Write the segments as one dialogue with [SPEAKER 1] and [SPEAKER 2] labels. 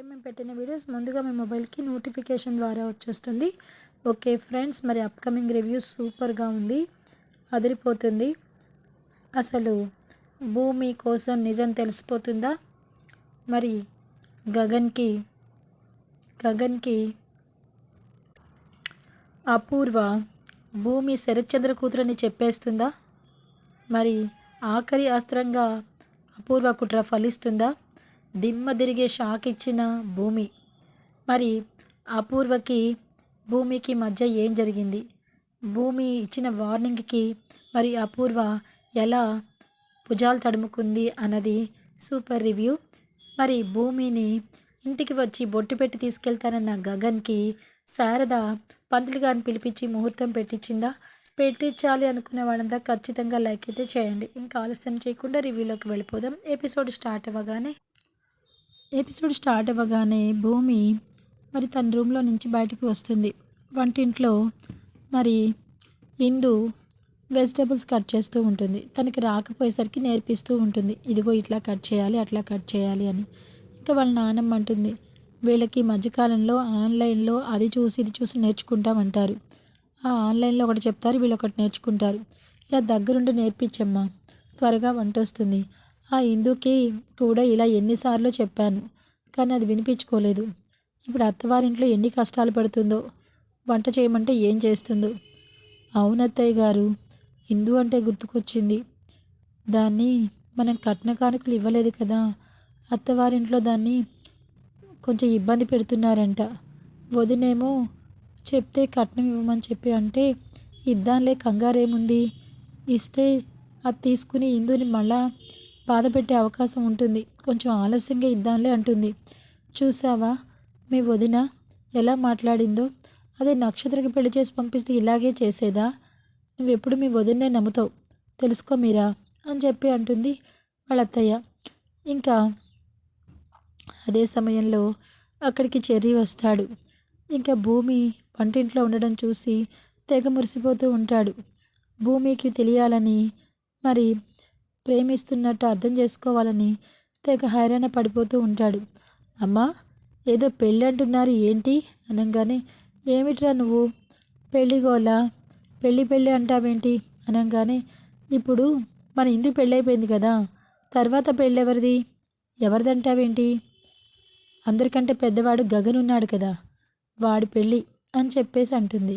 [SPEAKER 1] అప్పుడే మేము పెట్టిన వీడియోస్ ముందుగా మీ మొబైల్కి నోటిఫికేషన్ ద్వారా వచ్చేస్తుంది. ఓకే ఫ్రెండ్స్ మరి అప్కమింగ్ రివ్యూస్ సూపర్గా ఉంది. అదిరిపోతుంది. అసలు భూమి కోసం నిజం తెలిసిపోతుందా? మరి గగన్కి గగన్కి అపూర్వ భూమి శరత్చంద్ర కూతురని చెప్పేస్తుందా? మరి ఆఖరి అస్త్రంగా అపూర్వ కుట్ర ఫలిస్తుందా? దిమ్మ తిరిగే షాక్ ఇచ్చిన భూమి. మరి అపూర్వకి భూమికి మధ్య ఏం జరిగింది? భూమి ఇచ్చిన వార్నింగ్కి మరి అపూర్వ ఎలా భుజాలు తడుముకుంది అన్నది సూపర్ రివ్యూ. మరి భూమిని ఇంటికి వచ్చి బొట్టు పెట్టి తీసుకెళ్తానన్న గగన్కి శారద పంతులు గారిని పిలిపించి ముహూర్తం పెట్టించిందా పెట్టించాలి అనుకునే వాళ్ళంతా ఖచ్చితంగా లైక్ అయితే చేయండి. ఇంకా ఆలస్యం చేయకుండా రివ్యూలోకి వెళ్ళిపోదాం. ఎపిసోడ్ స్టార్ట్ అవ్వగానే ఎపిసోడ్ స్టార్ట్ అవ్వగానే భూమి మరి తన రూమ్లో నుంచి బయటకు వస్తుంది. వంటింట్లో మరి ఇందు వెజిటబుల్స్ కట్ చేస్తూ ఉంటుంది. తనకి రాకపోయేసరికి నేర్పిస్తూ ఉంటుంది. ఇదిగో ఇట్లా కట్ చేయాలి అట్లా కట్ చేయాలి అని. ఇంకా వాళ్ళ నానమ్మ అంటుంది వీళ్ళకి మధ్యకాలంలో ఆన్లైన్లో అది చూసి ఇది చూసి నేర్చుకుంటామంటారు. ఆ ఆన్లైన్లో ఒకటి చెప్తారు వీళ్ళు ఒకటి నేర్చుకుంటారు. ఇలా దగ్గరుండి నేర్పించమ్మా. త్వరగా వంట వస్తుంది ఆ ఇందుకి కూడా ఇలా ఎన్నిసార్లు చెప్పాను కానీ అది వినిపించుకోలేదు. ఇప్పుడు అత్తవారింట్లో ఎన్ని కష్టాలు పడుతుందో వంట చేయమంటే ఏం చేస్తుందో. అవునత్తయ్య గారు ఇందు అంటే గుర్తుకొచ్చింది. దాన్ని మనం కట్న కానుకలు ఇవ్వలేదు కదా అత్తవారింట్లో దాన్ని కొంచెం ఇబ్బంది పెడుతున్నారంట. వదినేమో చెప్తే కట్నం ఇవ్వమని చెప్పి అంటే ఇద్దాంలే కంగారేముంది ఇస్తే అది తీసుకుని ఇందుని మళ్ళా బాధ పెట్టే అవకాశం ఉంటుంది. కొంచెం ఆలస్యంగా ఇద్దాంలే అంటుంది. చూసావా మీ వదిన ఎలా మాట్లాడిందో? అదే నక్షత్రకి పెళ్ళి చేసి పంపిస్తే ఇలాగే చేసేదా? నువ్వెప్పుడు మీ వదిన్నే నమ్ముతావు? తెలుసుకో మీరా? అని చెప్పి అంటుంది వాళ్ళ అత్తయ్య ఇంకా అదే సమయంలో అక్కడికి చెర్రీ వస్తాడు. ఇంకా భూమి వంటింట్లో ఉండడం చూసి తెగ మురిసిపోతూ ఉంటాడు. భూమికి తెలియాలని మరి ప్రేమిస్తున్నట్టు అర్థం చేసుకోవాలని తెగ హైరాణ పడిపోతూ ఉంటాడు. అమ్మా ఏదో పెళ్ళి అంటున్నారు ఏంటి? అనగానే ఏమిట్రా నువ్వు? పెళ్ళిగోలా? పెళ్ళి పెళ్ళి అంటావేంటి? అనగానే ఇప్పుడు మన ఇందు పెళ్ళైపోయింది కదా తర్వాత పెళ్ళెవరిది? ఎవరిదంటావేంటి? అందరికంటే పెద్దవాడు గగన్ ఉన్నాడు కదా వాడి పెళ్ళి అని చెప్పేసి అంటుంది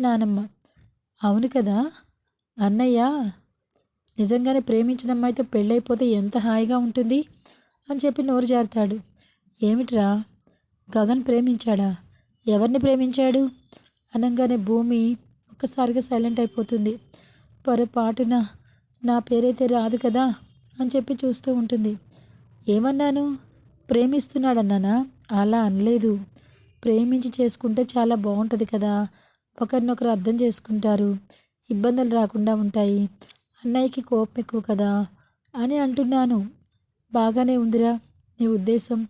[SPEAKER 1] నానమ్మ. అవును కదా? అన్నయ్య నిజంగానే ప్రేమించిన అమ్మాయితో పెళ్ళైపోతే ఎంత హాయిగా ఉంటుంది? అని చెప్పి నోరు జారుతాడు. ఏమిట్రా? గగన్ ప్రేమించాడా? ఎవరిని ప్రేమించాడు? అనగానే భూమి ఒక్కసారిగా సైలెంట్ అయిపోతుంది. పొరపాటున నా పేరైతే రాదు కదా? అని చెప్పి చూస్తూ ఉంటుంది. ఏమన్నాను? ప్రేమిస్తున్నాడన్నానా? అలా అనలేదు. ప్రేమించి చేసుకుంటే చాలా బాగుంటుంది కదా? ఒకరినొకరు అర్థం చేసుకుంటారు. ఇబ్బందులు రాకుండా ఉంటాయి. అన్నయ్యకి కోపం ఎక్కువ కదా అని అంటున్నాను. బాగానే ఉందిరా నీ ఉద్దేశం.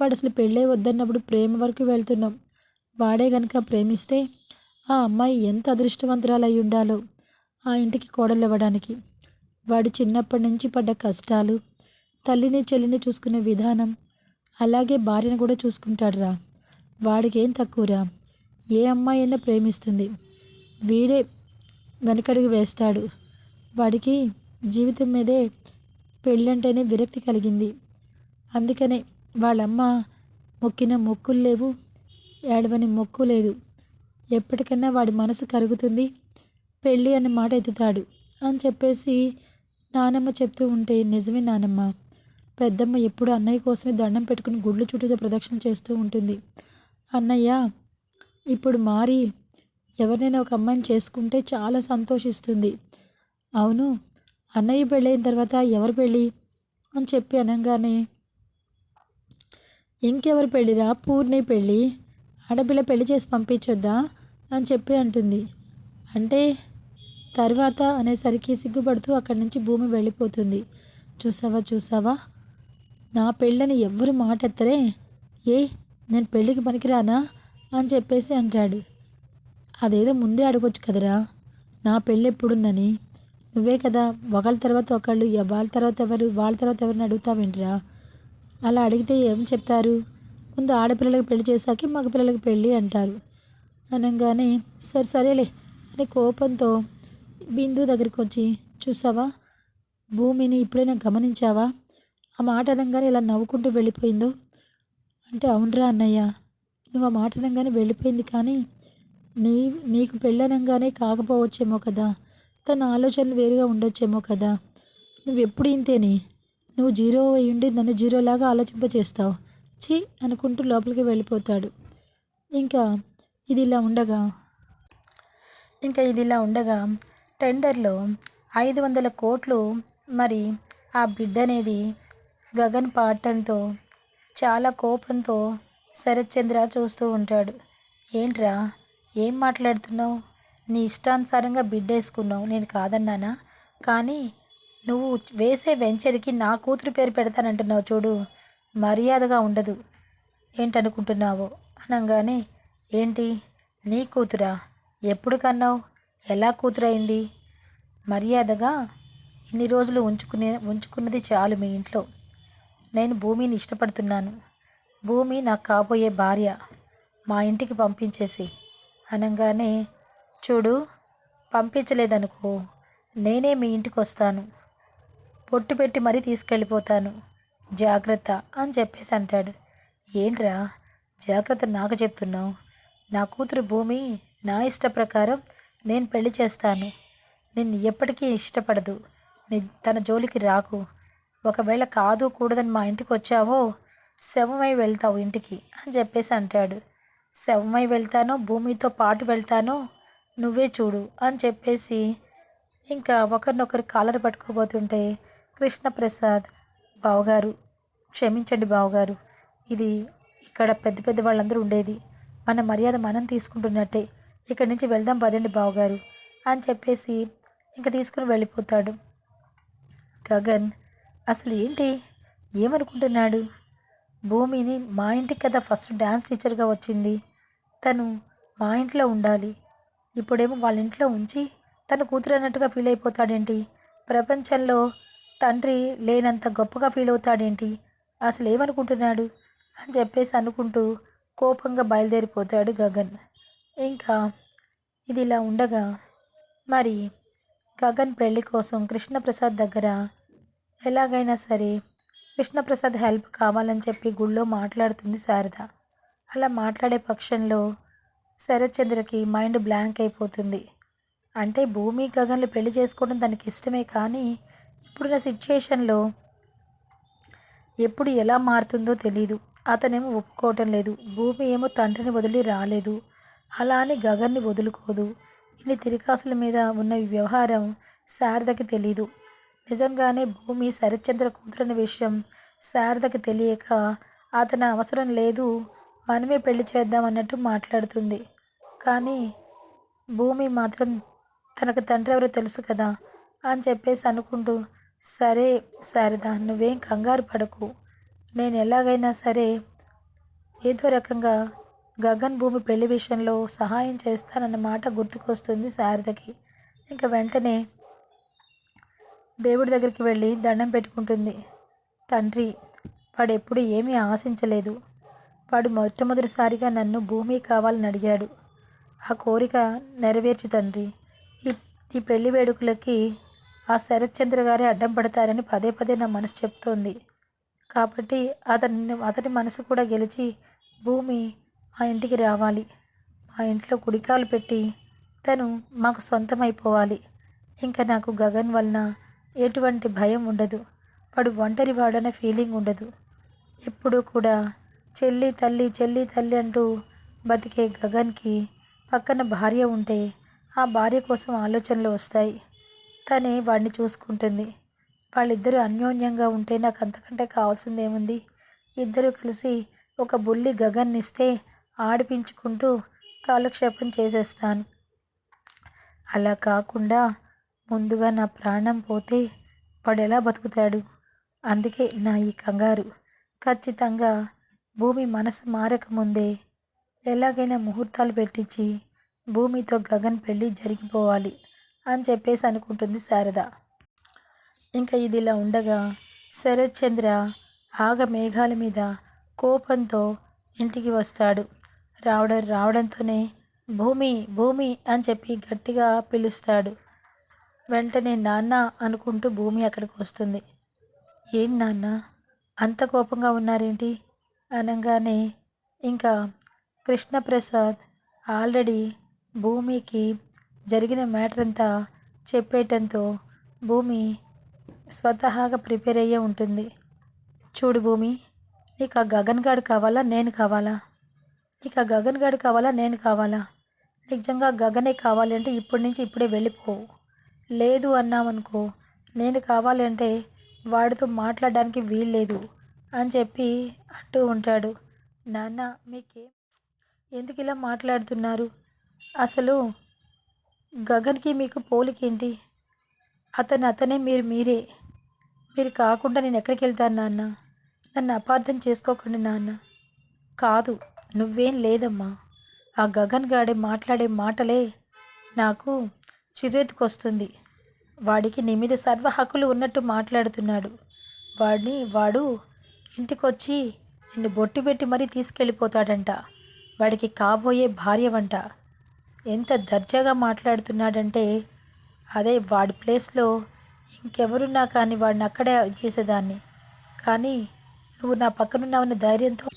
[SPEAKER 1] వాడు అసలు పెళ్ళే వద్దన్నప్పుడు ప్రేమ వరకు వెళ్తున్నాం. వాడే గనక ప్రేమిస్తే ఆ అమ్మాయి ఎంత అదృష్టవంతురాలు అయి ఉండాలో ఆ ఇంటికి కోడలివ్వడానికి. వాడు చిన్నప్పటి నుంచి పడ్డ కష్టాలు తల్లిని చెల్లిని చూసుకునే విధానం అలాగే భార్యను కూడా చూసుకుంటాడురా. వాడికేం తక్కువరా? ఏ అమ్మాయి అయినా ప్రేమిస్తుంది. వీడే వెనకడుగు వేస్తాడు. వాడికి జీవితం మీదే పెళ్ళంటేనే విరక్తి కలిగింది. అందుకనే వాళ్ళమ్మ మొక్కిన మొక్కులు లేవు ఏడవని మొక్కు లేదు. ఎప్పటికైనా వాడి మనసు కరుగుతుంది పెళ్ళి అన్న మాట ఎత్తుతాడు అని చెప్పేసి నానమ్మ చెప్తూ ఉంటే నిజమే నానమ్మ. పెద్దమ్మ ఎప్పుడు అన్నయ్య కోసమే దండం పెట్టుకుని గుడ్లు చుట్టూతో ప్రదక్షిణ చేస్తూ ఉంటుంది. అన్నయ్య ఇప్పుడు మారి ఎవరినైనా ఒక అమ్మాయిని చేసుకుంటే చాలా సంతోషిస్తుంది. అవును. అన్నయ్య పెళ్ళైన తర్వాత ఎవరు పెళ్ళి? అని చెప్పి అనగానే ఇంకెవరు పెళ్ళిరా? పూర్ణి పెళ్ళి. ఆడపిల్ల పెళ్ళి చేసి పంపించొద్దా? అని చెప్పి అంటుంది. అంటే తర్వాత అనేసరికి సిగ్గుపడుతూ అక్కడి నుంచి భూమి వెళ్ళిపోతుంది. చూసావా చూసావా? నా పెళ్ళని ఎవ్వరు మాట ఎత్తరే ఏ నేను పెళ్ళికి పనికిరానా? అని చెప్పేసి అంటాడు. అదేదో ముందే అడగొచ్చు కదరా? నా పెళ్ళి ఎప్పుడుందని నువ్వే కదా ఒకళ్ళ తర్వాత ఒకళ్ళు వాళ్ళ తర్వాత ఎవరు వాళ్ళ తర్వాత ఎవరిని అడుగుతావేంటిరా అలా అడిగితే ఏం చెప్తారు? ముందు ఆడపిల్లలకి పెళ్ళి చేశాకే మగపిల్లలకి పెళ్ళి అంటారు. అనగానే సరే సరేలే అని కోపంతో బిందు దగ్గరికి వచ్చి చూసావా? భూమిని ఇప్పుడైనా గమనించావా? ఆ మాట అనగానే ఇలా నవ్వుకుంటూ వెళ్ళిపోయిందో? అంటే అవునరా అన్నయ్య నువ్వు ఆ మాట అనగానే వెళ్ళిపోయింది కానీ నీ నీకు పెళ్ళనంగానే కాకపోవచ్చేమో కదా. తన ఆలోచనలు వేరుగా ఉండొచ్చేమో కదా. నువ్వు ఎప్పుడు ఇంతేని నువ్వు జీరో అయి ఉండి నన్ను జీరోలాగా ఆలోచింపచేస్తావు. ఛీ! అనుకుంటూ లోపలికి వెళ్ళిపోతాడు. ఇంకా ఇది ఇలా ఉండగా ఇంకా ఇది ఇలా ఉండగా టెండర్లో ఐదు వందల కోట్లు మరి ఆ బిడ్ అనేది గగన్ పాడటంతో చాలా కోపంతో శరత్చంద్ర చూస్తూ ఉంటాడు. ఏంట్రా? ఏం మాట్లాడుతున్నావు? నీ ఇష్టానుసారంగా బిడ్డేసుకున్నావు. నేను కాదన్నానా? కానీ నువ్వు వేసే వెంచర్కి నా కూతురు పేరు పెడతానంటున్నావు చూడు. మర్యాదగా ఉండదు. ఏంటనుకుంటున్నావో? అనగానే ఏంటి? నీ కూతురా? ఎప్పుడు కన్నావు? ఎలా కూతురైంది? మర్యాదగా ఇన్ని రోజులు ఉంచుకునే ఉంచుకున్నది చాలు మీ ఇంట్లో. నేను భూమిని ఇష్టపడుతున్నాను. భూమి నాకు కాబోయే భార్య. మా ఇంటికి పంపించేసి. అనగానే చూడు పంపించలేదనుకో నేనే మీ ఇంటికి వస్తాను పొట్టు పెట్టి మరీ తీసుకెళ్ళిపోతాను. జాగ్రత్త అని చెప్పేసి అంటాడు. ఏంట్రా జాగ్రత్త నాకు చెప్తున్నావు. నా కూతురు భూమి నా ఇష్ట ప్రకారం నేను పెళ్ళి చేస్తాను. నిన్ను ఎప్పటికీ ఇష్టపడదు. నీ తన జోలికి రాకు. ఒకవేళ కాదు కూడదని మా ఇంటికి వచ్చావో శవమై వెళ్తావు ఇంటికి అని చెప్పేసి అంటాడు. శవమై వెళ్తానో భూమితో పాటు వెళ్తానో నువ్వే చూడు అని చెప్పేసి ఇంకా ఒకరినొకరు కాలర్ పట్టుకోబోతుంటే కృష్ణప్రసాద్ బావగారు క్షమించండి బావగారు ఇది ఇక్కడ పెద్ద పెద్ద వాళ్ళందరూ ఉండేది. మన మర్యాద మనం తీసుకుంటున్నట్టే. ఇక్కడి నుంచి వెళ్దాం పదండి బావగారు అని చెప్పేసి ఇంకా తీసుకుని వెళ్ళిపోతాడు. గగన్ అసలు ఏంటి? ఏమనుకుంటున్నాడు? భూమిని మా ఇంటికి కదా ఫస్ట్ డ్యాన్స్ టీచర్గా వచ్చింది. తను మా ఇంట్లో ఉండాలి. ఇప్పుడేమో వాళ్ళ ఇంట్లో ఉంచి తన కూతురు అన్నట్టుగా ఫీల్ అయిపోతాడేంటి? ప్రపంచంలో తండ్రి లేనంత గొప్పగా ఫీల్ అవుతాడేంటి? అసలు ఏమనుకుంటున్నాడు అని చెప్పేసి అనుకుంటూ కోపంగా బయలుదేరిపోతాడు గగన్. ఇంకా ఇది ఇలా ఉండగా మరి గగన్ పెళ్ళి కోసం కృష్ణప్రసాద్ దగ్గర ఎలాగైనా సరే కృష్ణప్రసాద్ హెల్ప్ కావాలని చెప్పి గుళ్ళో మాట్లాడుతుంది శారద. అలా మాట్లాడే పక్షంలో శరత్చంద్రకి మైండ్ బ్లాంక్ అయిపోతుంది. అంటే భూమి గగన్లు పెళ్ళి చేసుకోవడం తనకి ఇష్టమే కానీ ఇప్పుడున్న సిచ్యుయేషన్లో ఎప్పుడు ఎలా మారుతుందో తెలీదు. అతనేమో ఒప్పుకోవటం లేదు. భూమి ఏమో తండ్రిని వదిలి రాలేదు. అలా అని గగన్ని వదులుకోదు. ఇన్ని తిరికాసుల మీద ఉన్న ఈ వ్యవహారం శారదకి తెలీదు. నిజంగానే భూమి శరత్చంద్ర కూతురని విషయం శారదకి తెలియక అతని అవసరం లేదు. మనమే పెళ్ళి చేద్దాం అన్నట్టు మాట్లాడుతుంది. కానీ భూమి మాత్రం తనకు తండ్రి ఎవరో తెలుసు కదా అని చెప్పేసి అనుకుంటూ సరే శారదా నువ్వేం కంగారు పడకు. నేను ఎలాగైనా సరే ఏదో రకంగా గగన్ భూమి పెళ్ళి విషయంలో సహాయం చేస్తానన్న మాట గుర్తుకొస్తుంది శారదకి. ఇంకా వెంటనే దేవుడి దగ్గరికి వెళ్ళి దండం పెట్టుకుంటుంది. తండ్రి వాడు ఎప్పుడు ఏమీ ఆశించలేదు. వాడు మొట్టమొదటిసారిగా నన్ను భూమి కావాలని అడిగాడు. ఆ కోరిక నెరవేర్చు తండ్రి. ఈ ఈ పెళ్ళి వేడుకలకి ఆ శరత్చంద్ర గారే అడ్డం పడతారని పదే పదే నా మనసు చెప్తోంది. కాబట్టి అతని అతని మనసు కూడా గెలిచి భూమి మా ఇంటికి రావాలి. మా ఇంట్లో కుడికాలు పెట్టి తను మాకు సొంతమైపోవాలి. ఇంకా నాకు గగన్ వలన ఎటువంటి భయం ఉండదు. వాడు ఒంటరి వాడనే ఫీలింగ్ ఉండదు. ఎప్పుడూ కూడా చెల్లి తల్లి చెల్లి తల్లి అంటూ బతికే గగన్కి పక్కన భార్య ఉంటే ఆ భార్య కోసం ఆలోచనలు వస్తాయి. తనే వాడిని చూసుకుంటుంది. వాళ్ళిద్దరూ అన్యోన్యంగా ఉంటే నాకు అంతకంటే కావాల్సిందేముంది? ఇద్దరూ ఇద్దరు కలిసి ఒక బుల్లి గగన్నిస్తే ఆడిపించుకుంటూ కాలక్షేపం చేసేస్తాను. అలా కాకుండా ముందుగా నా ప్రాణం పోతే వాడు ఎలా బతుకుతాడు? అందుకే నా ఈ కంగారు. ఖచ్చితంగా భూమి మనసు మారకముందే ఎలాగైనా ముహూర్తాలు పెట్టించి భూమితో గగన్ పెళ్ళి జరిగిపోవాలి అని చెప్పేసి అనుకుంటుంది శారద. ఇంకా ఇది ఇలా ఉండగా శరత్చంద్ర ఆగ మేఘాల మీద కోపంతో ఇంటికి వస్తాడు. రావడం రావడంతోనే భూమి భూమి అని చెప్పి గట్టిగా పిలుస్తాడు. వెంటనే నాన్న అనుకుంటూ భూమి అక్కడికి వస్తుంది. ఏంటి నాన్న? అంత కోపంగా ఉన్నారేంటి? అనగానే ఇంకా కృష్ణప్రసాద్ ఆల్రెడీ భూమికి జరిగిన మ్యాటర్ అంతా చెప్పేయటంతో భూమి స్వతహాగా ప్రిపేర్ అయ్యే ఉంటుంది. చూడు భూమి నీకు ఆ గగన్ గాడు కావాలా నేను కావాలా? నీకు ఆ గగన్ గాడు కావాలా నేను కావాలా? నిజంగా గగనే కావాలి అంటే ఇప్పటి నుంచి ఇప్పుడే వెళ్ళిపోవు లేదు అన్నామనుకో నేను కావాలంటే వాడితో మాట్లాడడానికి వీల్లేదు అని చెప్పి అంటూ ఉంటాడు. నాన్న మీకే ఎందుకు ఇలా మాట్లాడుతున్నారు? అసలు గగన్కి మీకు పోలికేంటి? అతను అతనే మీరు మీరే. మీరు కాకుండా నేను ఎక్కడికి వెళ్తాను నాన్న? నన్ను అపార్థం చేసుకోకండి నాన్న. కాదు నువ్వేం లేదమ్మా. ఆ గగన్ గాడే మాట్లాడే మాటలే నాకు చిరెత్తుకొస్తుంది వాడికి నీ మీద సర్వ హక్కులు ఉన్నట్టు మాట్లాడుతున్నాడు. వాడిని వాడు ఇంటికొచ్చి నిన్ను బొట్టి పెట్టి మరీ తీసుకెళ్ళిపోతాడంట. వాడికి కాబోయే భార్య వంట. ఎంత దర్జాగా మాట్లాడుతున్నాడంటే అదే వాడి ప్లేస్లో ఇంకెవరున్నా కానీ వాడిని అక్కడే చేసేదాన్ని. కానీ నువ్వు నా పక్కనున్నావన్న ధైర్యంతో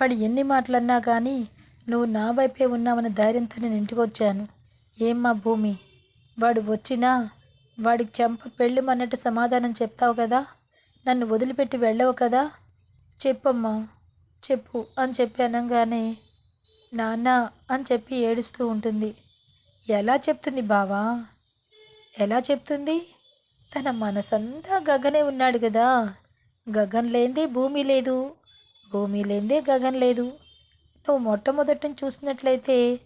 [SPEAKER 1] వాడు ఎన్ని మాటలన్నా కానీ నువ్వు నా వైపే ఉన్నావన్న ధైర్యంతో నేను ఇంటికి వచ్చాను. ఏమ్మా భూమి వాడు వచ్చినా వాడికి చెంప పెళ్ళిమన్నట్టు సమాధానం చెప్తావు కదా? నన్ను వదిలిపెట్టి వెళ్ళవు కదా? చెప్పమ్మా చెప్పు అని చెప్పి అనగానే నాన్న అని చెప్పి ఏడుస్తూ ఉంటుంది. ఎలా చెప్తుంది బావా? ఎలా చెప్తుంది? తన మనసంతా గగనే ఉన్నాడు కదా గగన్ లేనిదే భూమి లేదు. భూమి లేనిదే గగన్ లేదు. నువ్వు మొట్టమొదటిని చూసినట్లయితే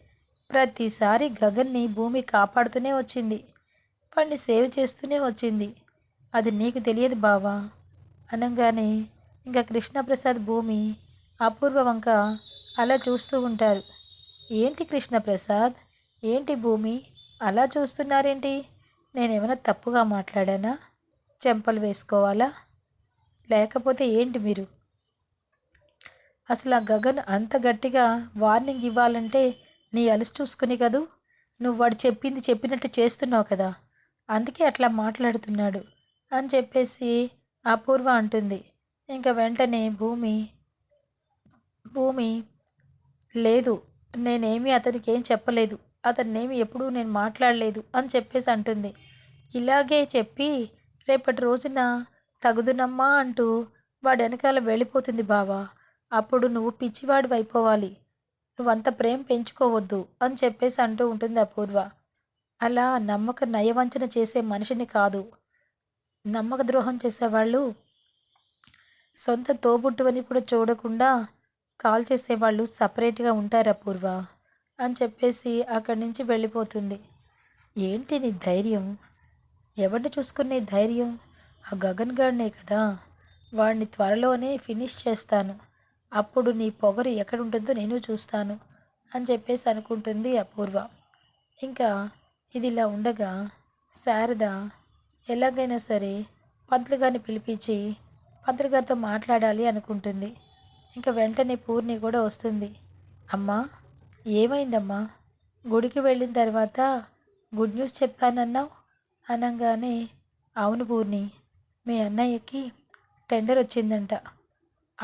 [SPEAKER 1] ప్రతిసారి గగన్ని భూమి కాపాడుతూనే వచ్చింది. వాడిని సేవ్ చేస్తూనే వచ్చింది. అది నీకు తెలియదు బావా. అనగానే ఇంకా కృష్ణప్రసాద్ భూమి అపూర్వ వంక అలా చూస్తూ ఉంటారు. ఏంటి కృష్ణప్రసాద్? ఏంటి భూమి? అలా చూస్తున్నారేంటి? నేనేమైనా తప్పుగా మాట్లాడానా? చెంపలు వేసుకోవాలా? లేకపోతే ఏంటి మీరు? అసలు ఆ గగన్ అంత గట్టిగా వార్నింగ్ ఇవ్వాలంటే నీ అలసి చూసుకుని కదూ? నువ్వు వాడు చెప్పింది చెప్పినట్టు చేస్తున్నావు కదా. అందుకే అట్లా మాట్లాడుతున్నాడు అని చెప్పేసి అపూర్వ అంటుంది. ఇంకా వెంటనే భూమి భూమి లేదు నేనేమి అతనికి ఏం చెప్పలేదు. అతన్నేమి ఎప్పుడూ నేను మాట్లాడలేదు అని చెప్పేసి అంటుంది. ఇలాగే చెప్పి రేపటి రోజున తగుదునమ్మా అంటూ వాడు వెనకాల వెళ్ళిపోతుంది బావా. అప్పుడు నువ్వు పిచ్చివాడు అయిపోవాలి. నువ్వంత ప్రేమ పెంచుకోవద్దు అని చెప్పేసి అంటూ ఉంటుంది అపూర్వ. అలా నమ్మక నయవంచన చేసే మనిషిని కాదు. నమ్మక ద్రోహం చేసేవాళ్ళు సొంత తోబుట్టువని కూడా చూడకుండా కాల్ చేసేవాళ్ళు సపరేట్గా ఉంటారు అపూర్వ అని చెప్పేసి అక్కడి నుంచి వెళ్ళిపోతుంది. ఏంటి నీ ధైర్యం? ఎవరిని చూసుకునే ధైర్యం? ఆ గగన్ గాడినే కదా. వాడిని త్వరలోనే ఫినిష్ చేస్తాను. అప్పుడు నీ పొగరు ఎక్కడ ఉంటుందో నేను చూస్తాను అని చెప్పేసి అనుకుంటుంది అపూర్వ. ఇంకా ఇది ఇలా ఉండగా శారద ఎలాగైనా సరే పంతులు గారిని పిలిపించి పంతులు గారితో మాట్లాడాలి అనుకుంటుంది. ఇంకా వెంటనే పూర్ణి కూడా వస్తుంది. అమ్మా ఏమైందమ్మా? గుడికి వెళ్ళిన తర్వాత గుడ్ న్యూస్ చెప్పానన్నావు? అనగానే అవును పూర్ణి మీ అన్నయ్యకి టెండర్ వచ్చిందంట.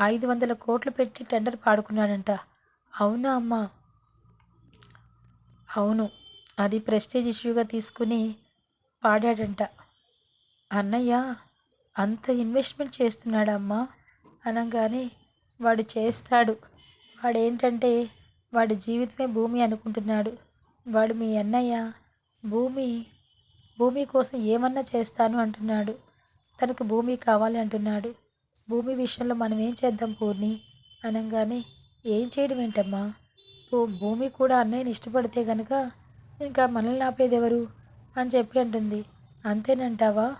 [SPEAKER 1] ఐదు వందల కోట్లు పెట్టి టెండర్ పాడుకున్నాడంట. అవునా అమ్మా? అవును అది ప్రెస్టేజ్ ఇష్యూగా తీసుకుని పాడాడంట. అన్నయ్య అంత ఇన్వెస్ట్మెంట్ చేస్తున్నాడమ్మా అనగానే వాడు చేస్తాడు. వాడు ఏంటంటే వాడి జీవితమే భూమి అనుకుంటున్నాడు. వాడు మీ అన్నయ్య భూమి భూమి కోసం ఏమన్నా చేస్తాను అంటున్నాడు. తనకు భూమి కావాలి అంటున్నాడు. భూమి విషయంలో మనం ఏం చేద్దాం పూర్ణి? అనగానే ఏం చేయడం ఏంటమ్మా? భూమి కూడా అన్నయ్యని ఇష్టపడితే కనుక ఇంకా మనల్ని ఆపేది ఎవరు? అని చెప్పి అంటుంది. అంతేనంటావా?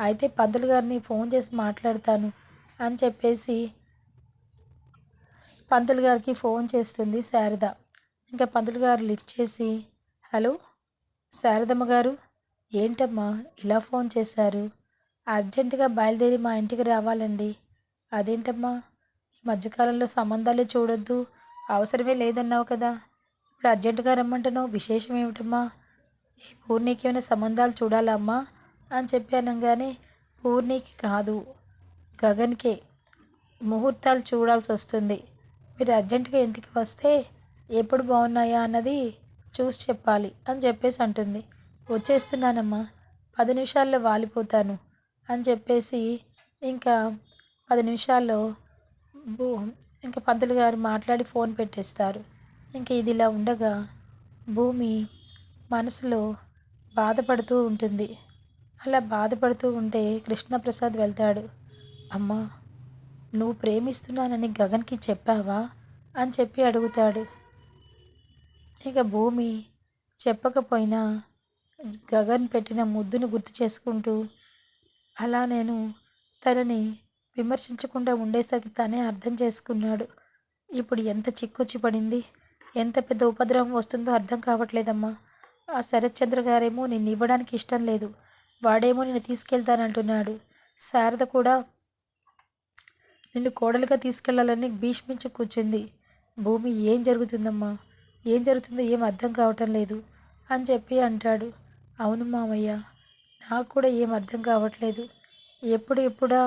[SPEAKER 1] అయితే పంతులు గారిని ఫోన్ చేసి మాట్లాడతాను అని చెప్పేసి పంతులు గారికి ఫోన్ చేస్తుంది శారద. ఇంకా పంతులు గారు లిఫ్ట్ చేసి హలో శారదమ్మ గారు ఏంటమ్మా ఇలా ఫోన్ చేశారు? అర్జెంటుగా బయలుదేరి మా ఇంటికి రావాలండి. అదేంటమ్మా? ఈ మధ్యకాలంలో సంబంధాలే చూడొద్దు. అవసరమే లేదన్నావు కదా. ఇప్పుడు అర్జెంటుగా రమ్మంటున్నావు. విశేషం ఏమిటమ్మా? ఈ పూర్ణికి ఏమైనా సంబంధాలు చూడాలా అమ్మా? అని చెప్పానంగానే పూర్ణికి కాదు గగన్కే. ముహూర్తాలు చూడాల్సి వస్తుంది మీరు అర్జెంటుగా ఇంటికి వస్తే ఎప్పుడు బాగున్నాయా అన్నది చూసి చెప్పాలి అని చెప్పేసి అంటుంది. వచ్చేస్తున్నానమ్మా పది నిమిషాల్లో వాలిపోతాను అని చెప్పేసి ఇంకా పది నిమిషాల్లో భూ ఇంకా పంతులు గారు మాట్లాడి ఫోన్ పెట్టేస్తారు. ఇంకా ఇది ఇలా ఉండగా భూమి మనసులో బాధపడుతూ ఉంటుంది. అలా బాధపడుతూ ఉంటే కృష్ణప్రసాద్ వెళ్తాడు. అమ్మా నువ్వు ప్రేమిస్తున్నానని గగన్కి చెప్పావా? అని చెప్పి అడుగుతాడు. ఇక భూమి చెప్పకపోయినా గగన్ పెట్టిన ముద్దును గుర్తు చేసుకుంటూ అలా నేను తనని విమర్శించకుండా ఉండేసరికి తనే అర్థం చేసుకున్నాడు. ఇప్పుడు ఎంత చిక్కొచ్చి పడింది? ఎంత పెద్ద ఉపద్రవం వస్తుందో అర్థం కావట్లేదమ్మా. ఆ శరత్చంద్ర గారేమో నిన్ను ఇవ్వడానికి ఇష్టం లేదు. వాడేమో నిన్ను తీసుకెళ్తానంటున్నాడు. శారద కూడా నిన్ను కోడలుగా తీసుకెళ్ళాలని భీష్మించి కూర్చుంది. భూమి ఏం జరుగుతుందమ్మా? ఏం జరుగుతుందో ఏం అర్థం కావటం లేదు అని చెప్పి అంటాడు. అవును మామయ్య నాకు కూడా ఏం అర్థం కావట్లేదు. ఎప్పుడు ఎప్పుడా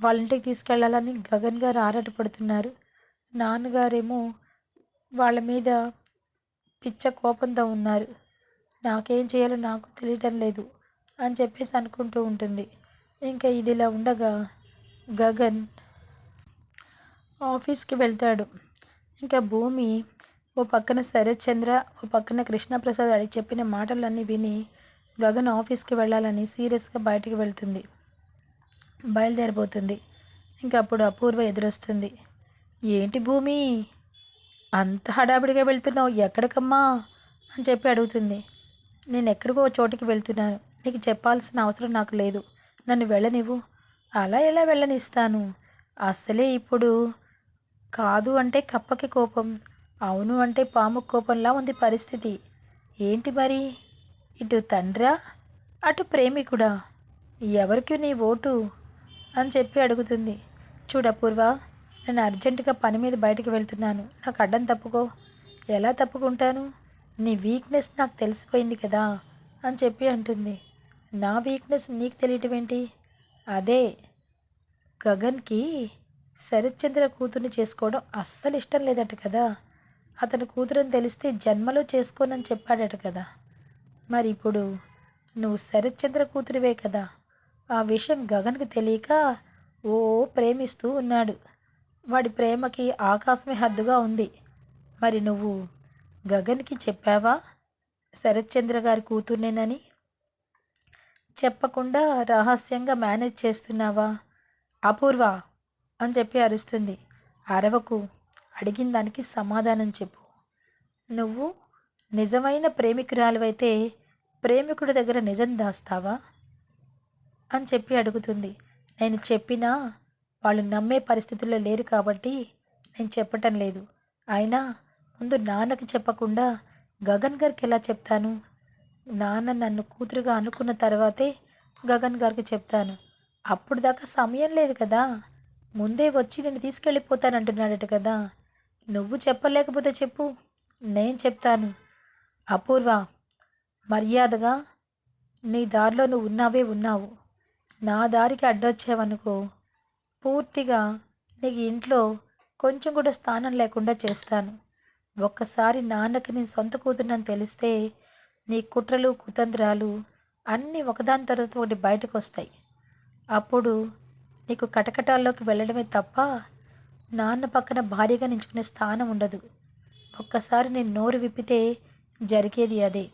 [SPEAKER 1] వాళ్ళ ఇంటికి తీసుకెళ్ళాలని గగన్ గారు ఆరాటపడుతున్నారు నాన్నగారేమో వాళ్ళ మీద పిచ్చ కోపంతో ఉన్నారు. నాకేం చేయాలో నాకు తెలియటం లేదు అని చెప్పేసి అనుకుంటూ ఉంటుంది. ఇంకా ఇది ఇలా ఉండగా గగన్ ఆఫీస్కి వెళ్తాడు. ఇంకా భూమి ఓ పక్కన శరత్చంద్ర ఓ పక్కన కృష్ణప్రసాద్ అడిగి చెప్పిన మాటలన్నీ విని గగన్ ఆఫీస్కి వెళ్ళాలని సీరియస్గా బయటికి వెళ్తుంది. బయలుదేరిపోతుంది ఇంకా అప్పుడు అపూర్వ ఎదురొస్తుంది. ఏంటి భూమి? అంత హడావిడిగా వెళ్తున్నావు. ఎక్కడికమ్మా? అని చెప్పి అడుగుతుంది. నేను ఎక్కడికో చోటికి వెళ్తున్నాను. నీకు చెప్పాల్సిన అవసరం నాకు లేదు. నన్ను వెళ్ళనివ్వు. అలా ఎలా వెళ్ళనిస్తాను? అసలే ఇప్పుడు కాదు అంటే కప్పకి కోపం అవును అంటే పాము కోపంలా ఉంది పరిస్థితి. ఏంటి మరి? ఇటు తండ్రా అటు ప్రేమికుడా? ఎవరికి నీ ఓటు? అని చెప్పి అడుగుతుంది. చూడపూర్వ నేను అర్జెంటుగా పని మీద బయటికి వెళ్తున్నాను. నాకు అడ్డం తప్పుకో. ఎలా తప్పుకుంటాను? నీ వీక్నెస్ నాకు తెలిసిపోయింది కదా అని చెప్పి అంటుంది. నా వీక్నెస్ నీకు తెలియటం ఏంటి అదే గగన్కి శరత్చంద్ర కూతుర్ని చేసుకోవడం అస్సలు ఇష్టం లేదట కదా. అతని కూతురని తెలిస్తే జన్మలో చేసుకోనని చెప్పాడట కదా. మరి ఇప్పుడు నువ్వు శరత్చంద్ర కూతురివే కదా. ఆ విషయం గగన్కి తెలియక ఓ ప్రేమిస్తూ ఉన్నాడు. వాడి ప్రేమకి ఆకాశమే హద్దుగా ఉంది. మరి నువ్వు గగన్కి చెప్పావా? శరత్చంద్ర గారి కూతుర్నేనని? చెప్పకుండా రహస్యంగా మేనేజ్ చేస్తున్నావా? అపూర్వ అని చెప్పి అరుస్తుంది. అరవకు అడిగిన దానికి సమాధానం చెప్పు. నువ్వు నిజమైన ప్రేమికురాలువైతే ప్రేమికుడి దగ్గర నిజం దాస్తావా? అని చెప్పి అడుగుతుంది. నేను చెప్పినా వాళ్ళు నమ్మే పరిస్థితుల్లో లేరు కాబట్టి నేను చెప్పటం లేదు. అయినా ముందు నాన్నకి చెప్పకుండా గగన్ గారికి ఎలా చెప్తాను? నాన్న నన్ను కూతురుగా అనుకున్న తర్వాతే గగన్ గారికి చెప్తాను. అప్పుడు దాకా సమయం లేదు కదా. ముందే వచ్చి నేను తీసుకెళ్ళిపోతానంటున్నాడట కదా. నువ్వు చెప్పలేకపోతే చెప్పు. నేను చెప్తాను. అపూర్వ మర్యాదగా నీ దారిలో నువ్వు ఉన్నావే ఉన్నావు. నా దారికి అడ్డొచ్చావనుకో పూర్తిగా నీకు ఇంట్లో కొంచెం కూడా స్థానం లేకుండా చేస్తాను. ఒక్కసారి నాన్నకి నేను సొంత కూతురునని తెలిస్తే నీ కుట్రలు కుతంత్రాలు అన్నీ ఒకదాని తర్వాత ఒకటి బయటకు వస్తాయి అప్పుడు నీకు కటకటాల్లోకి వెళ్ళడమే తప్ప నాన్న పక్కన భార్యగా నించుకునే స్థానం ఉండదు. ఒక్కసారి నేను నోరు విప్పితే జరిగేది అదే.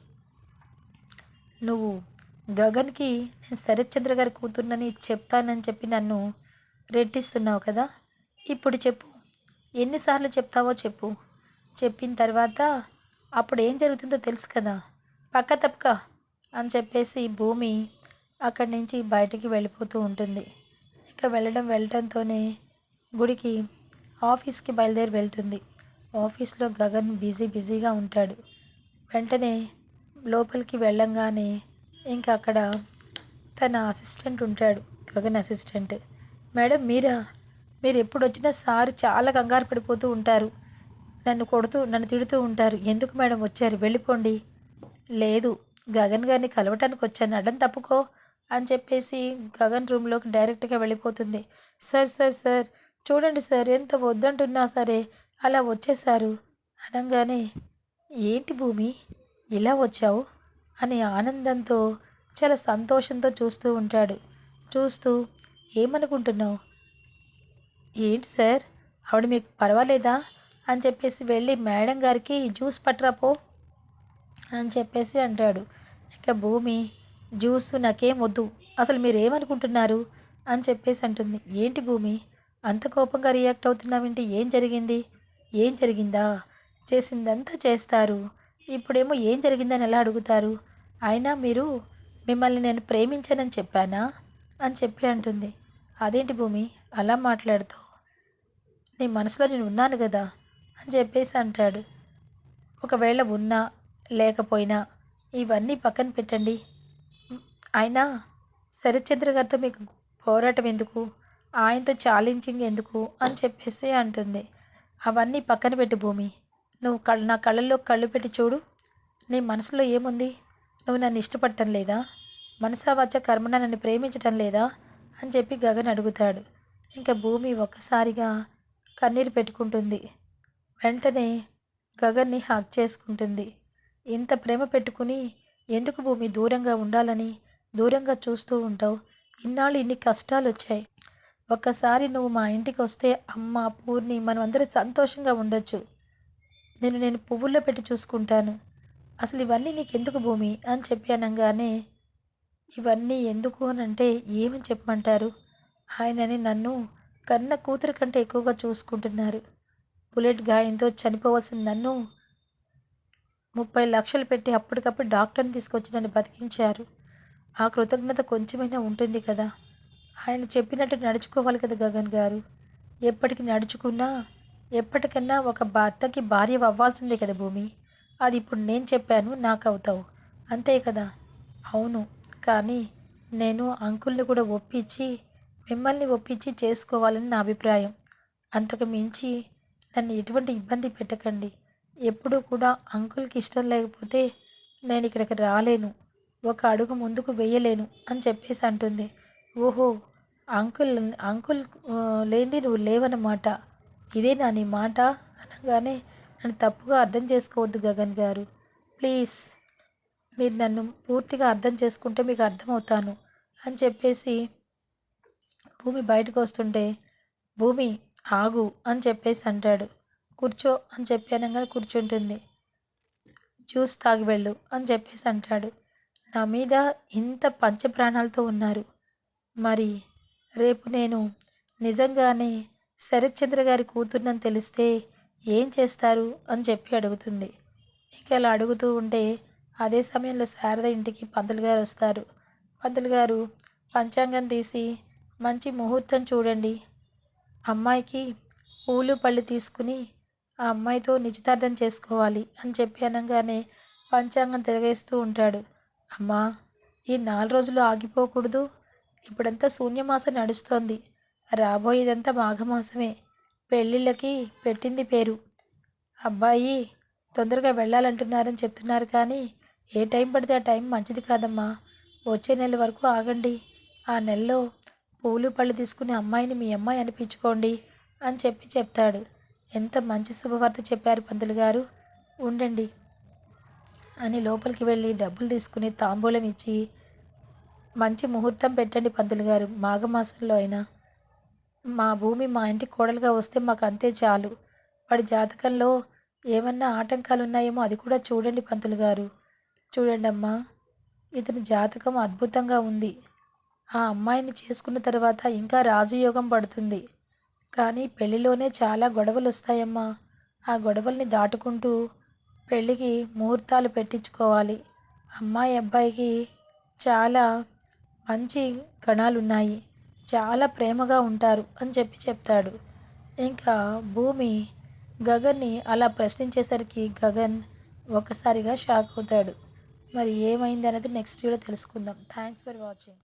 [SPEAKER 1] నువ్వు గగన్కి నేను శరత్చంద్ర గారి కూతుర్నని చెప్తానని చెప్పి నన్ను రెట్టిస్తున్నావు కదా? ఇప్పుడు చెప్పు. ఎన్నిసార్లు చెప్తావో చెప్పు. చెప్పిన తర్వాత అప్పుడు ఏం జరుగుతుందో తెలుసు కదా? పక్క తప్పక అని చెప్పేసి భూమి అక్కడి నుంచి బయటికి వెళ్ళిపోతూ ఉంటుంది. ఇంకా వెళ్ళడం వెళ్ళటంతోనే గుడికి ఆఫీస్కి బయలుదేరి వెళ్తుంది. ఆఫీస్లో గగన్ బిజీ బిజీగా ఉంటాడు. వెంటనే లోపలికి వెళ్ళంగానే ఇంకా అక్కడ తన అసిస్టెంట్ ఉంటాడు గగన్ అసిస్టెంట్. మేడం మీరా? మీరు ఎప్పుడు వచ్చినా సార్ చాలా కంగారు పడిపోతూ ఉంటారు. నన్ను కొడుతూ నన్ను తిడుతూ ఉంటారు. ఎందుకు మేడం వచ్చారు? వెళ్ళిపోండి. లేదు గగన్ గారిని కలవటానికి వచ్చాను. అడ్డం తప్పుకో అని చెప్పేసి గగన్ రూమ్లోకి డైరెక్ట్గా వెళ్ళిపోతుంది. సార్ సార్ సార్ చూడండి సార్ ఎంత వద్దంటున్నా సరే అలా వచ్చేసారు అనగానే ఏంటి భూమి ఇలా వచ్చావు? అని ఆనందంతో చాలా సంతోషంతో చూస్తూ ఉంటాడు. చూస్తూ ఏమనుకుంటున్నావు? ఏంటి సార్ ఆవిడ మీకు పర్వాలేదా? అని చెప్పేసి వెళ్ళి మేడం గారికి జ్యూస్ పట్టరాపో అని చెప్పేసి అంటాడు. ఇక భూమి జ్యూస్ నాకేం వద్దు. అసలు మీరు ఏమనుకుంటున్నారు అని చెప్పేసి అంటుంది. ఏంటి భూమి? అంత కోపంగా రియాక్ట్ అవుతున్నావేంటి? ఏం జరిగింది? ఏం జరిగిందా? చేసిందంతా చేస్తారు. ఇప్పుడేమో ఏం జరిగిందని ఎలా అడుగుతారు? అయినా మీరు మిమ్మల్ని నేను ప్రేమించానని చెప్పానా? అని చెప్పి అంటుంది. అదేంటి భూమి? అలా మాట్లాడుతావు నీ మనసులో నేను ఉన్నాను కదా? అని చెప్పేసి అంటాడు. ఒకవేళ ఉన్నా లేకపోయినా ఇవన్నీ పక్కన పెట్టండి. అయినా శరత్చంద్ర గారితో మీకు పోరాటం ఎందుకు? ఆయనతో ఛాలెంజింగ్ ఎందుకు? అని చెప్పేసి అంటుంది. అవన్నీ పక్కన పెట్టు భూమి. నువ్వు కళ్ళ నా కళ్ళల్లో కళ్ళు పెట్టి చూడు. నీ మనసులో ఏముంది? నువ్వు నన్ను ఇష్టపడటం లేదా? మనసావాచ కర్మన నన్ను ప్రేమించటం లేదా? అని చెప్పి గగన్ అడుగుతాడు. ఇంకా భూమి ఒక్కసారిగా కన్నీరు పెట్టుకుంటుంది. వెంటనే గగన్ని హాక్ చేసుకుంటుంది. ఇంత ప్రేమ పెట్టుకుని ఎందుకు భూమి దూరంగా ఉండాలని దూరంగా చూస్తూ ఉంటావు? ఇన్నాళ్ళు ఇన్ని కష్టాలు వచ్చాయి ఒక్కసారి నువ్వు మా ఇంటికి వస్తే అమ్మ పూర్ణి మనం అందరం సంతోషంగా ఉండొచ్చు. నేను నేను పువ్వుల్లో పెట్టి చూసుకుంటాను. అసలు ఇవన్నీ నీకెందుకు భూమి? అని చెప్పి అనగానే ఇవన్నీ ఎందుకు అని అంటే ఏమని చెప్పమంటారు? ఆయనని నన్ను కన్న కూతురు కంటే ఎక్కువగా చూసుకుంటున్నారు. బుల్లెట్ గాయంతో చనిపోవాల్సిన నన్ను ముప్పై లక్షలు పెట్టి అప్పటికప్పుడు డాక్టర్ని తీసుకొచ్చి నన్ను బతికించారు. ఆ కృతజ్ఞత కొంచెమైనా ఉంటుంది కదా? ఆయన చెప్పినట్టు నడుచుకోవాలి కదా గగన్ గారు? ఎప్పటికి నడుచుకున్నా ఎప్పటికన్నా ఒక భర్తకి భార్య అవ్వాల్సిందే కదా భూమి? అది ఇప్పుడు నేను చెప్పాను నాకు అవుతావు అంతే కదా? అవును. కానీ నేను అంకుల్ని కూడా ఒప్పించి మిమ్మల్ని ఒప్పించి చేసుకోవాలని నా అభిప్రాయం. అంతకు మించి నన్ను ఎటువంటి ఇబ్బంది పెట్టకండి. ఎప్పుడూ కూడా అంకుల్కి ఇష్టం లేకపోతే నేను ఇక్కడికి రాలేను. ఒక అడుగు ముందుకు వేయలేను అని చెప్పేసి అంటుంది. ఓహో అంకుల్ అంకుల్ లేనిది నువ్వు లేవన్నమాట. ఇదే నా నీ మాట అనగానే నన్ను తప్పుగా అర్థం చేసుకోవద్దు గగన్ గారు. ప్లీజ్ మీరు నన్ను పూర్తిగా అర్థం చేసుకుంటే మీకు అర్థమవుతాను అని చెప్పేసి భూమి బయటకు వస్తుంటే భూమి ఆగు అని చెప్పేసి అంటాడు. కూర్చో అని చెప్పి అనగానే కూర్చుంటుంది. జ్యూస్ తాగి వెళ్ళు అని చెప్పేసి అంటాడు. నా మీద ఇంత పంచప్రాణాలతో ఉన్నారు. మరి రేపు నేను నిజంగానే శరత్చంద్ర గారి కూతుర్నని తెలిస్తే ఏం చేస్తారు అని చెప్పి అడుగుతుంది. ఇక అలా అడుగుతూ ఉంటే అదే సమయంలో శారద ఇంటికి పంతులు గారు వస్తారు. పంతులు గారు పంచాంగం తీసి మంచి ముహూర్తం చూడండి. అమ్మాయికి పూలు పళ్ళు తీసుకుని ఆ అమ్మాయితో నిశ్చితార్థం చేసుకోవాలి అని చెప్పి అనగానే పంచాంగం తిరగేస్తూ ఉంటాడు. అమ్మా ఈ నాలుగు రోజులు ఆగిపోకూడదు. ఇప్పుడంతా శూన్యమాసం నడుస్తోంది. రాబోయేదంతా మాఘమాసమే. పెళ్ళిళ్ళకి పెట్టింది పేరు. అబ్బాయి తొందరగా వెళ్ళాలంటున్నారని చెప్తున్నారు కానీ ఏ టైం పడితే ఆ టైం మంచిది కాదమ్మా. వచ్చే నెల వరకు ఆగండి. ఆ నెలలో పూలు పళ్ళు తీసుకునే అమ్మాయిని మీ అమ్మాయి అనిపించుకోండి అని చెప్పి చెప్తాడు. ఎంత మంచి శుభవార్త చెప్పారు పంతులు గారు. ఉండండి. అని లోపలికి వెళ్ళి డబ్బులు తీసుకుని తాంబూలం ఇచ్చి మంచి ముహూర్తం పెట్టండి పంతులు గారు. మాఘమాసంలో అయినా మా భూమి మా ఇంటి కోడలుగా వస్తే మాకు అంతే చాలు. వాడి జాతకంలో ఏమన్నా ఆటంకాలు ఉన్నాయేమో అది కూడా చూడండి పంతులు గారు. చూడండి అమ్మా ఇతని జాతకం అద్భుతంగా ఉంది. ఆ అమ్మాయిని చేసుకున్న తర్వాత ఇంకా రాజయోగం పడుతుంది. కానీ పెళ్ళిలోనే చాలా గొడవలు వస్తాయమ్మా ఆ గొడవల్ని దాటుకుంటూ పెళ్ళికి ముహూర్తాలు పెట్టించుకోవాలి. అమ్మాయి అబ్బాయికి చాలా మంచి గణాలు ఉన్నాయి చాలా ప్రేమగా ఉంటారు అని చెప్పి చెప్తాడు. ఇంకా భూమి గగన్ని అలా ప్రశ్నించేసరికి గగన్ ఒక్కసారిగా షాక్ అవుతాడు. మరి ఏమైంది అనేది నెక్స్ట్ వీడియో తెలుసుకుందాం. Thanks for watching